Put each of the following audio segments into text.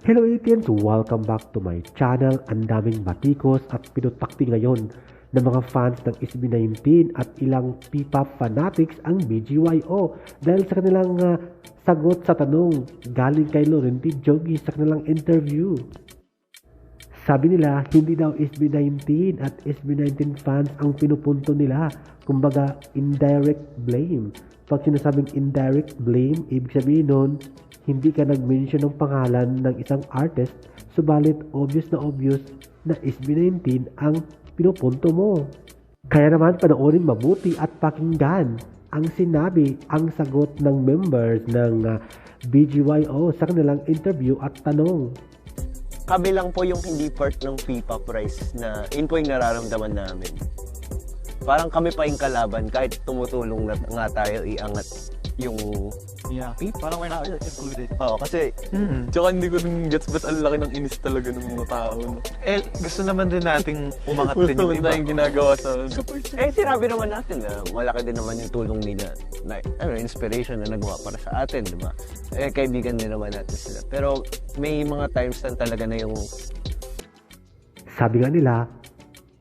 Hello Etiens! Welcome back to my channel. Ang daming batikos at pinutakti ngayon ng mga fans ng SB19 at ilang P-pop fanatics ang BGYO dahil sa kanilang ah, sagot sa tanong galing kay Laurenti Jogi sa kanilang interview. Sabi nila, hindi daw SB19 at SB19 fans ang pinupunto nila. Kumbaga, indirect blame. Pag sinasabing indirect blame, ibig sabihin nun, hindi ka nag-mention ng pangalan ng isang artist, subalit obvious na obvious na SB19 ang pinupunto mo. Kaya naman panoorin mabuti at pakinggan ang sinabi, ang sagot ng members ng ah, BGYO sa kanilang interview at tanong. kami lang po yung hindi part ng FIFA prize na yun po yung nararamdaman namin. Parang kami pa yung kalaban kahit tumutulong na nga tayo iangat yung... Yeah, parang we're not included. Oo, kasi Mm. Tsaka hindi ko rin gets ba't ang laki ng inis talaga ng mga tao. No? Eh, gusto naman din nating umangat din yung iba. tayong ginagawa sa... eh sinabi naman natin na malaki din naman yung tulong nila na ano, inspiration na nagawa para sa atin, di ba? Eh kaibigan din naman natin sila. Pero may mga times na talaga na yung Sabi nga nila,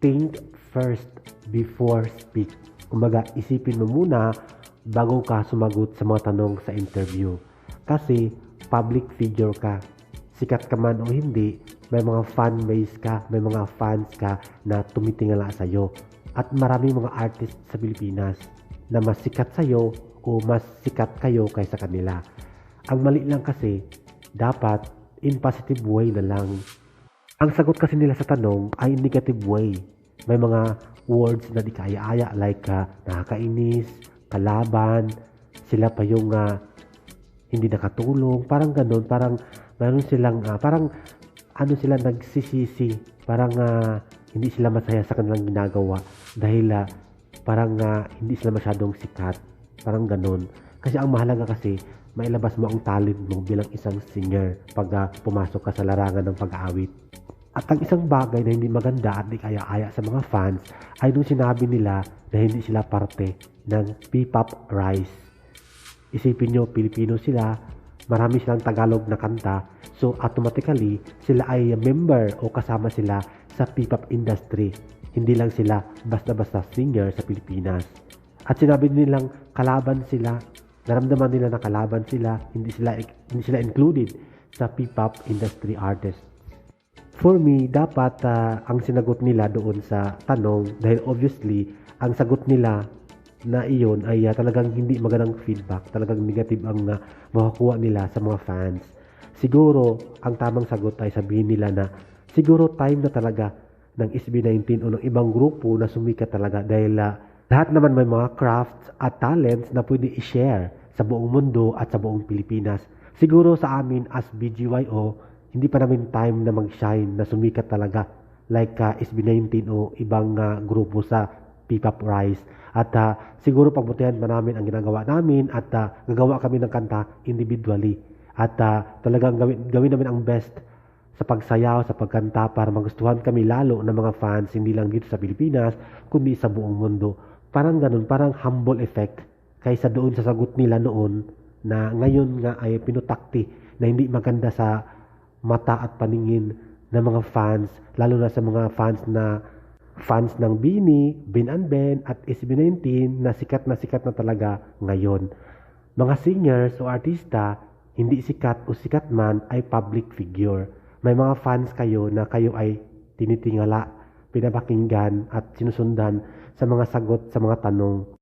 think first before speak. Kumbaga, isipin mo muna bago ka sumagot sa mga tanong sa interview. Kasi, public figure ka. Sikat ka man o hindi, may mga fan base ka, may mga fans ka na tumitingala sa'yo. At maraming mga artist sa Pilipinas na mas sikat sa'yo o mas sikat kayo kaysa kanila. Ang mali lang kasi, dapat in positive way na lang ang sagot kasi nila sa tanong ay negative way. May mga words na di kaya-aya like ah, nakakainis, kalaban, sila pa yung ah, hindi nakatulong, parang ganun, parang meron silang, ah, parang ano sila nagsisisi, parang ah, hindi sila masaya sa kanilang ginagawa dahil ah, parang ah, hindi sila masyadong sikat, parang ganun. Kasi ang mahalaga kasi, mailabas mo ang talent mo bilang isang singer pag ah, pumasok ka sa larangan ng pag-aawit. At ang isang bagay na hindi maganda at di kaya-aya sa mga fans ay nung sinabi nila na hindi sila parte ng P-pop Rise. Isipin nyo, Pilipino sila, marami silang Tagalog na kanta, so automatically sila ay member o kasama sila sa P-pop industry. Hindi lang sila basta-basta singer sa Pilipinas. At sinabi nilang kalaban sila, naramdaman nila na kalaban sila, hindi sila hindi sila included sa P-pop industry artists. For me, dapat ah, ang sinagot nila doon sa tanong dahil obviously, ang sagot nila na iyon ay ah, talagang hindi magandang feedback, talagang negative ang uh, makukuha nila sa mga fans. Siguro, ang tamang sagot ay sabihin nila na siguro time na talaga ng SB19 o ng ibang grupo na sumikat talaga dahil ah, lahat naman may mga crafts at talents na pwede i-share sa buong mundo at sa buong Pilipinas. Siguro sa amin as BGYO, hindi pa namin time na mag-shine na sumikat talaga like uh, SB19 o ibang uh, grupo sa P-Pop Rise. At uh, siguro pagbutihan pa namin ang ginagawa namin at uh, gagawa kami ng kanta individually. At uh, talagang gawin, gawin namin ang best sa pagsayaw, sa pagkanta para magustuhan kami lalo ng mga fans hindi lang dito sa Pilipinas kundi sa buong mundo. Parang ganun, parang humble effect kaysa doon sa sagot nila noon na ngayon nga ay pinutakti na hindi maganda sa mata at paningin ng mga fans, lalo na sa mga fans na fans ng Bini, Bin and Ben at SB19 na sikat na sikat na talaga ngayon. Mga singers o artista, hindi sikat o sikat man ay public figure. May mga fans kayo na kayo ay tinitingala, pinapakinggan at sinusundan sa mga sagot sa mga tanong